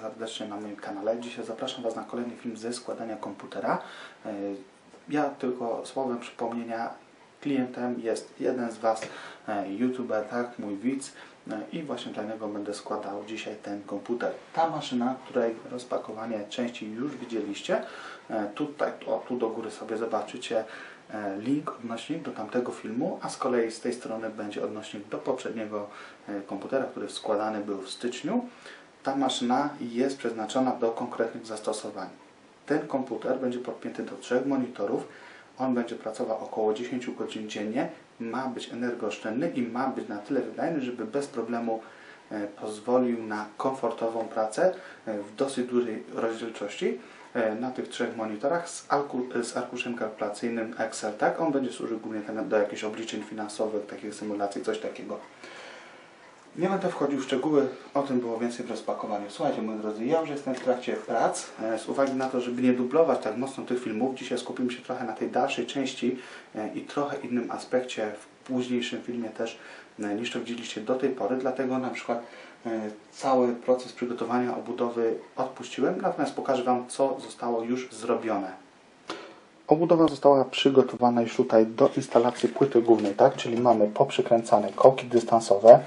Serdecznie na moim kanale. Dzisiaj zapraszam Was na kolejny film ze składania komputera. E, Ja tylko słowem przypomnienia, klientem jest jeden z Was, e, youtuber, tak, mój widz e, i właśnie dla niego będę składał dzisiaj ten komputer. Ta maszyna, której rozpakowanie części już widzieliście, tutaj, o, tu do góry sobie zobaczycie link, odnośnik do tamtego filmu, a z kolei z tej strony będzie odnośnik do poprzedniego komputera, który składany był w styczniu. Ta maszyna jest przeznaczona do konkretnych zastosowań. Ten komputer będzie podpięty do trzech monitorów. On będzie pracował około 10 godzin dziennie. Ma być energooszczędny i ma być na tyle wydajny, żeby bez problemu e, pozwolił na komfortową pracę e, w dosyć dużej rozdzielczości e, na tych trzech monitorach z, arkuszem kalkulacyjnym Excel. Tak, on będzie służył głównie do jakichś obliczeń finansowych, takich symulacji, coś takiego. Nie będę wchodził w szczegóły, o tym było więcej w rozpakowaniu. Słuchajcie, moi drodzy, ja już jestem w trakcie prac. E, Z uwagi na to, żeby nie dublować tak mocno tych filmów, dzisiaj skupimy się trochę na tej dalszej części e, i trochę innym aspekcie w późniejszym filmie też e, niż to widzieliście do tej pory. Dlatego na przykład cały proces przygotowania obudowy odpuściłem, natomiast pokażę Wam, co zostało już zrobione. Obudowa została przygotowana już tutaj do instalacji płyty głównej, tak? Czyli mamy poprzykręcane kołki dystansowe.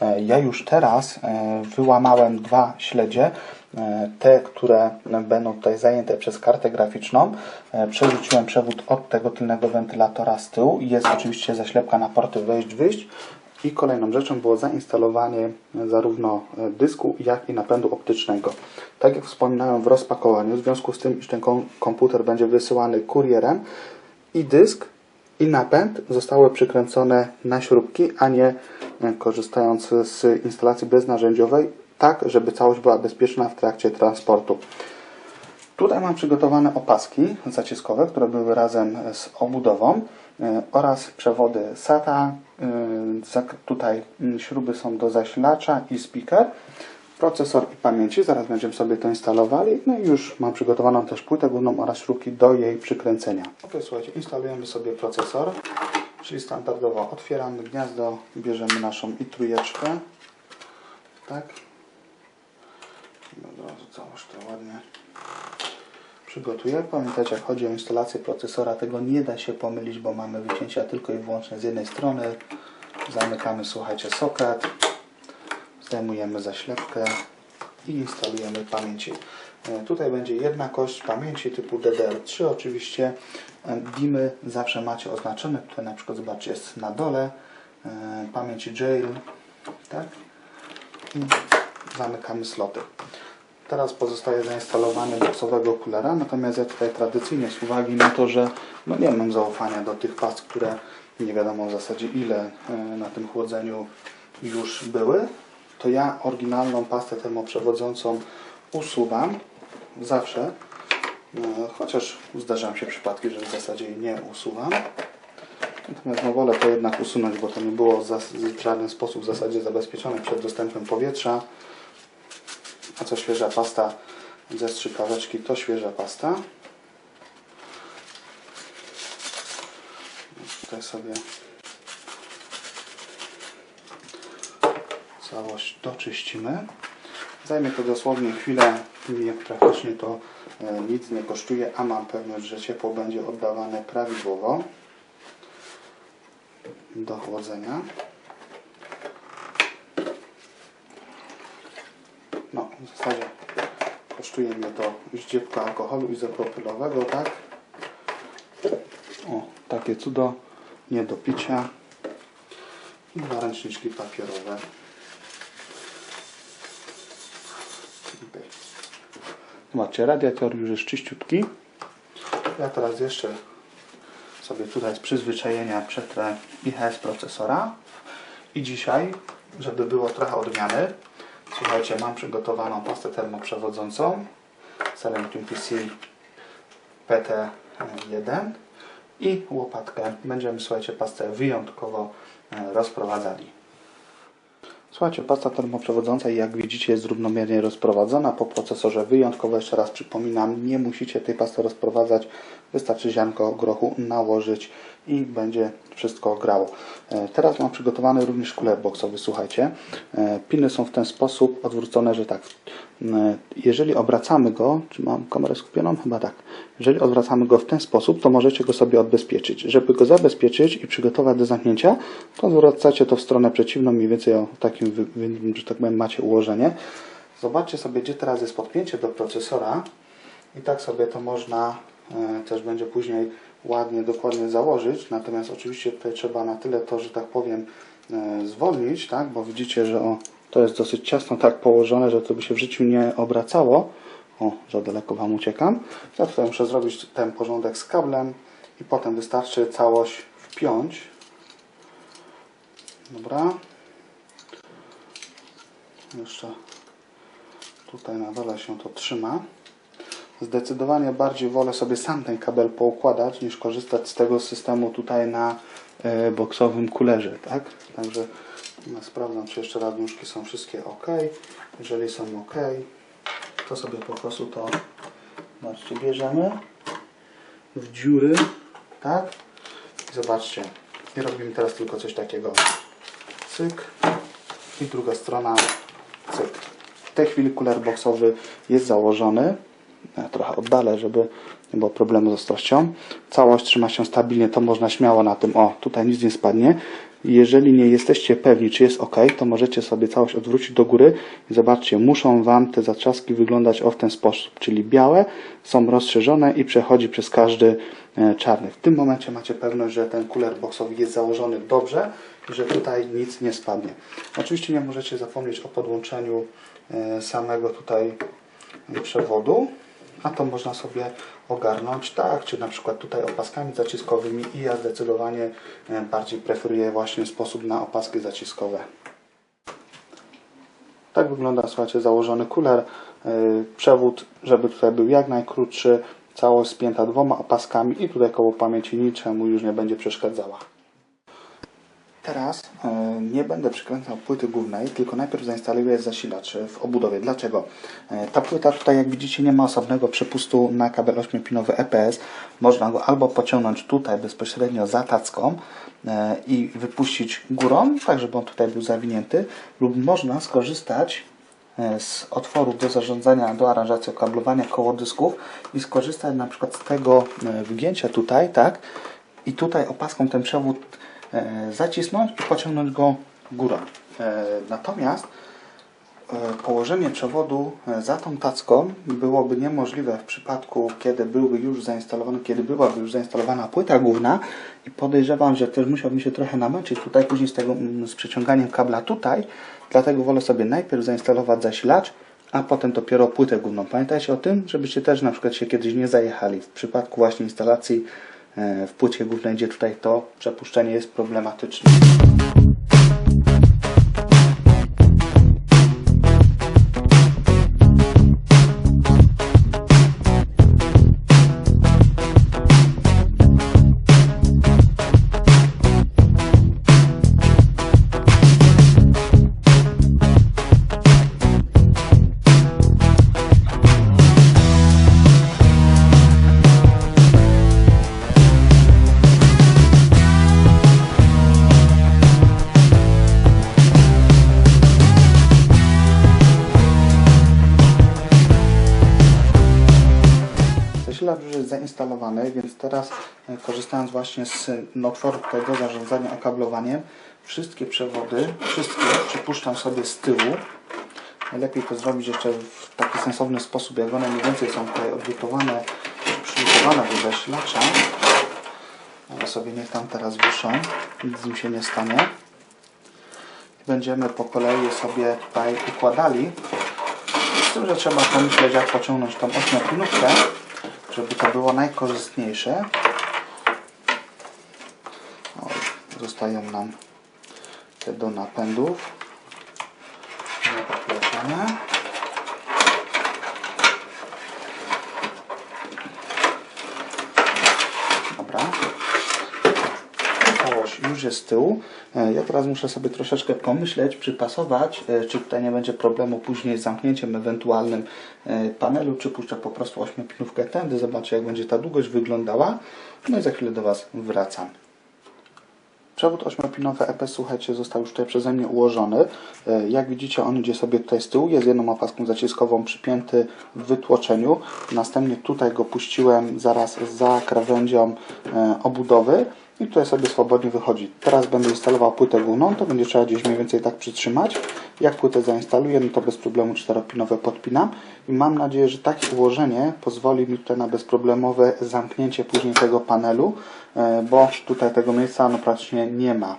E, Ja już teraz e, wyłamałem dwa śledzie, e, te, które będą tutaj zajęte przez kartę graficzną. Przerzuciłem przewód od tego tylnego wentylatora z tyłu. Jest oczywiście zaślepka na porty wejść-wyjść. I kolejną rzeczą było zainstalowanie zarówno e, dysku, jak i napędu optycznego. Tak jak wspominałem w rozpakowaniu, w związku z tym, iż ten kom- komputer będzie wysyłany kurierem i dysk i napęd zostały przykręcone na śrubki, a nie e, korzystając z instalacji beznarzędziowej, tak żeby całość była bezpieczna w trakcie transportu. Tutaj mam przygotowane opaski zaciskowe, które były razem z obudową oraz przewody SATA. zak- Tutaj mm, śruby są do zasilacza i speaker, procesor i pamięci. Zaraz będziemy sobie to instalowali. No i już mam przygotowaną też płytę główną oraz śrubki do jej przykręcenia. Ok, słuchajcie, instalujemy sobie procesor, czyli standardowo otwieramy gniazdo, bierzemy naszą i trójeczkę. Tak. Od razu całość to ładnie przygotuję. Pamiętajcie, jak chodzi o instalację procesora, tego nie da się pomylić, bo mamy wycięcia tylko i wyłącznie z jednej strony. Zamykamy, słuchajcie, soket, zdejmujemy zaślepkę i instalujemy pamięci. E, Tutaj będzie jedna kość pamięci typu DDR3. Oczywiście e, DIMy zawsze macie oznaczone. Tutaj na przykład zobaczcie jest na dole e, pamięci jail, tak? I zamykamy sloty. Teraz pozostaje zainstalowanie boksowego kulera, natomiast ja tutaj tradycyjnie z uwagi na to, że no nie mam zaufania do tych pas, które nie wiadomo w zasadzie ile e, na tym chłodzeniu już były, to ja oryginalną pastę termoprzewodzącą usuwam zawsze, e, chociaż zdarzają się przypadki, że w zasadzie jej nie usuwam. Natomiast no wolę to jednak usunąć, bo to nie było w żaden sposób w zasadzie zabezpieczone przed dostępem powietrza. A co świeża pasta ze strzykaweczki, to świeża pasta. Tutaj sobie całość doczyścimy. Zajmie to dosłownie chwilę. Mnie praktycznie to e, nic nie kosztuje, a mam pewność, że ciepło będzie oddawane prawidłowo do chłodzenia. W zasadzie kosztuje mnie to ździebka alkoholu izopropylowego, tak? O, takie cudo, nie do picia. I dwa ręczniczki papierowe. Zobaczcie, radiator już jest czyściutki. Ja teraz jeszcze sobie tutaj z przyzwyczajenia przetrę IHS procesora. I dzisiaj, żeby było trochę odmiany, słuchajcie, mam przygotowaną pastę termoprzewodzącą Selenium PC PT1 i łopatkę. Będziemy, słuchajcie, pastę wyjątkowo e, rozprowadzali. Słuchajcie, pasta termoprzewodząca jak widzicie jest równomiernie rozprowadzona po procesorze wyjątkowo. Jeszcze raz przypominam, nie musicie tej pasty rozprowadzać Wystarczy ziarnko grochu nałożyć i będzie wszystko grało. E, Teraz mam przygotowany również kuler boxowy. Słuchajcie, e, piny są w ten sposób odwrócone, że tak. e, Jeżeli obracamy go, czy mam kamerę skupioną? Chyba tak. Jeżeli odwracamy go w ten sposób, to możecie go sobie odbezpieczyć. Żeby go zabezpieczyć i przygotować do zamknięcia, to odwracacie to w stronę przeciwną, mniej więcej o takim, że tak powiem, macie ułożenie. Zobaczcie sobie, gdzie teraz jest podpięcie do procesora i tak sobie to można też będzie później ładnie, dokładnie założyć. Natomiast oczywiście tutaj trzeba na tyle to, że tak powiem, e, zwolnić, tak? bo widzicie, że o, to jest dosyć ciasno tak położone, że to by się w życiu nie obracało. O, za daleko Wam uciekam. Ja tutaj muszę zrobić ten porządek z kablem i potem wystarczy całość wpiąć. Dobra. Jeszcze tutaj na dole się to trzyma. Zdecydowanie bardziej wolę sobie sam ten kabel poukładać, niż korzystać z tego systemu tutaj na e, boksowym kulerze, tak? Także no, sprawdzam, czy jeszcze raz nóżki są wszystkie ok. Jeżeli są ok, to sobie po prostu to zobaczcie, bierzemy w dziury, tak? I zobaczcie, i robimy teraz tylko coś takiego. Cyk. I druga strona, cyk. W tej chwili kuler boxowy jest założony. Ja trochę oddalę, żeby nie było problemu z ostrością. Całość trzyma się stabilnie, to można śmiało na tym, o, tutaj nic nie spadnie. Jeżeli nie jesteście pewni, czy jest ok, to możecie sobie całość odwrócić do góry i zobaczcie, muszą Wam te zatrzaski wyglądać o w ten sposób, czyli białe, są rozszerzone i przechodzi przez każdy e, czarny. W tym momencie macie pewność, że ten kuler boxowy jest założony dobrze i że tutaj nic nie spadnie. Oczywiście nie możecie zapomnieć o podłączeniu e, samego tutaj przewodu, a to można sobie ogarnąć tak, czy na przykład tutaj opaskami zaciskowymi i ja zdecydowanie e, bardziej preferuję właśnie sposób na opaski zaciskowe. Tak wygląda, słuchajcie, założony kuler. E, Przewód, żeby tutaj był jak najkrótszy, całość spięta dwoma opaskami i tutaj koło pamięci niczemu już nie będzie przeszkadzała. Teraz e, nie będę przykręcał płyty głównej, tylko najpierw zainstaluję zasilacz w obudowie. Dlaczego? E, Ta płyta tutaj, jak widzicie, nie ma osobnego przepustu na kabel 8-pinowy EPS. Można go albo pociągnąć tutaj bezpośrednio za tacką e, i wypuścić górą, tak żeby on tutaj był zawinięty, lub można skorzystać z otworu do zarządzania, do aranżacji okablowania koło dysków i skorzystać na przykład z tego wygięcia tutaj, tak? I tutaj opaską ten przewód zacisnąć i pociągnąć go górą. E, natomiast e, położenie przewodu e, za tą tacką byłoby niemożliwe w przypadku, kiedy byłby już zainstalowany, kiedy byłaby już zainstalowana płyta główna i podejrzewam, że też musiałbym się trochę namęczyć tutaj później z tego mm, z przeciąganiem kabla tutaj, dlatego wolę sobie najpierw zainstalować zasilacz, a potem dopiero płytę główną. Pamiętajcie o tym, żebyście też na przykład się kiedyś nie zajechali w przypadku właśnie instalacji e, w płycie głównej, gdzie tutaj to przepuszczenie jest problematyczne. Zasilacz już jest zainstalowany, więc teraz e, korzystając właśnie z no, otworu tutaj do zarządzania okablowaniem, wszystkie przewody, wszystkie przypuszczam sobie z tyłu. Najlepiej to zrobić jeszcze w taki sensowny sposób, jak one mniej więcej są tutaj odrutowane, przygotowane do zasilacza. Ale sobie niech tam teraz wiszą, nic im się nie stanie. Będziemy po kolei sobie tutaj układali. Z tym, że trzeba pomyśleć, jak pociągnąć tą ośmiopinówkę, żeby to było najkorzystniejsze. O, zostają nam te do napędów. Dobra. Całość już jest z tyłu. E, Ja teraz muszę sobie troszeczkę pomyśleć, przypasować, e, czy tutaj nie będzie problemu później z zamknięciem ewentualnym e, panelu, czy puszczę po prostu ośmiopinówkę tędy, zobaczę jak będzie ta długość wyglądała. No i za chwilę do Was wracam. Przewód ośmiopinowy EP, słuchajcie, został już tutaj przeze mnie ułożony. E, Jak widzicie, on idzie sobie tutaj z tyłu, jest jedną opaską zaciskową przypięty w wytłoczeniu. Następnie tutaj go puściłem zaraz za krawędzią e, obudowy i tutaj sobie swobodnie wychodzi. Teraz będę instalował płytę główną, to będzie trzeba gdzieś mniej więcej tak przytrzymać. Jak płytę zainstaluję, no to bez problemu czteropinowe podpinam i mam nadzieję, że takie ułożenie pozwoli mi tutaj na bezproblemowe zamknięcie później tego panelu, bo tutaj tego miejsca no praktycznie nie ma.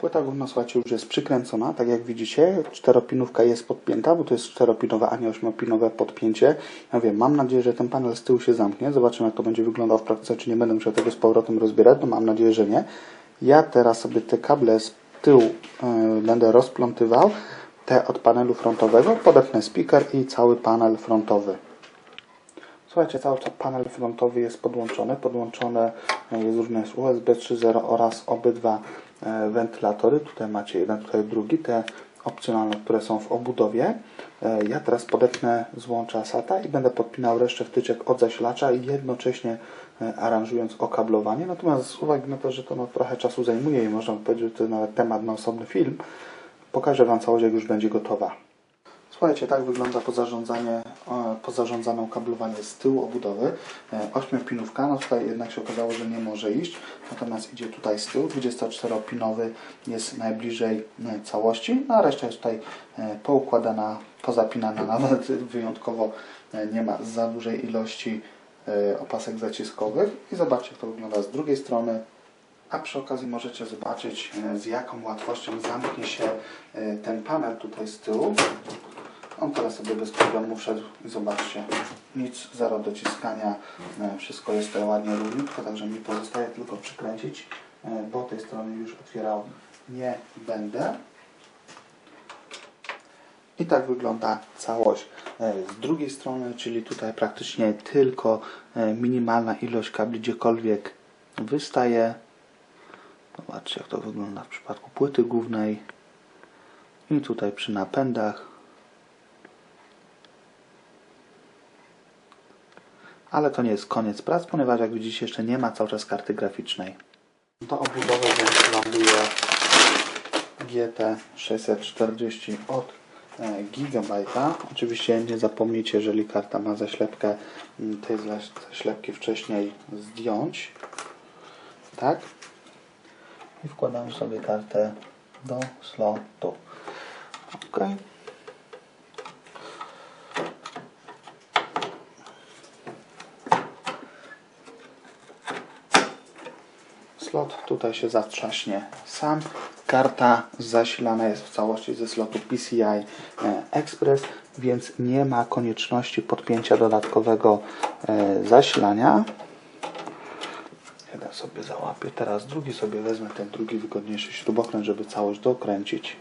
Płyta główna, słuchajcie, już jest przykręcona, tak jak widzicie. Czteropinówka jest podpięta, bo to jest czteropinowe, a nie ośmiopinowe podpięcie. Ja wiem, mam nadzieję, że ten panel z tyłu się zamknie. Zobaczymy, jak to będzie wyglądało w praktyce, czy nie będę musiał tego z powrotem rozbierać. No mam nadzieję, że nie. Ja teraz sobie te kable z tyłu yy, będę rozplątywał. Te od panelu frontowego, podepnę speaker i cały panel frontowy. Słuchajcie, cały czas panel frontowy jest podłączony. Podłączone jest również USB 3.0 oraz obydwa e, wentylatory. Tutaj macie jeden, tutaj drugi. Te opcjonalne, które są w obudowie. E, Ja teraz podepnę złącza SATA i będę podpinał resztę wtyczek od zasilacza i jednocześnie e, aranżując okablowanie. Natomiast z uwagi na to, że to no, trochę czasu zajmuje i można powiedzieć, że to nawet temat na osobny film, pokażę Wam całość, jak już będzie gotowa. Słuchajcie, tak wygląda pozarządzanie, e, pozarządzane okablowanie z tyłu obudowy. E, Ośmiopinówka, no tutaj jednak się okazało, że nie może iść, natomiast idzie tutaj z tyłu. 24-pinowy jest najbliżej e, całości, no a reszta jest tutaj poukładana, pozapinana, nawet wyjątkowo nie ma za dużej ilości opasek zaciskowych. I zobaczcie, jak to wygląda z drugiej strony. A przy okazji możecie zobaczyć, z jaką łatwością zamknie się ten panel tutaj z tyłu. On teraz sobie bez problemu wszedł i zobaczcie, nic, zero dociskania, e, wszystko jest ładnie równiutko, także mi pozostaje tylko przykręcić, e, bo tej strony już otwierał nie będę. I tak wygląda całość e, z drugiej strony, czyli tutaj praktycznie tylko minimalna ilość kabli gdziekolwiek wystaje. Zobaczcie jak to wygląda w przypadku płyty głównej i tutaj przy napędach. Ale to nie jest koniec prac, ponieważ jak widzicie jeszcze nie ma cały czas karty graficznej. Do obudowy więc ląduje GT640 od e, Gigabajta. Oczywiście nie zapomnijcie, jeżeli karta ma zaślepkę, tej zaś- zaślepki wcześniej zdjąć. Tak? I wkładam sobie kartę do slotu. Ok. Slot tutaj się zatrzaśnie sam. Karta zasilana jest w całości ze slotu PCI e, Express, więc nie ma konieczności podpięcia dodatkowego e, zasilania. Jeden sobie załapię, teraz drugi sobie wezmę ten drugi wygodniejszy śrubokręt, żeby całość dokręcić.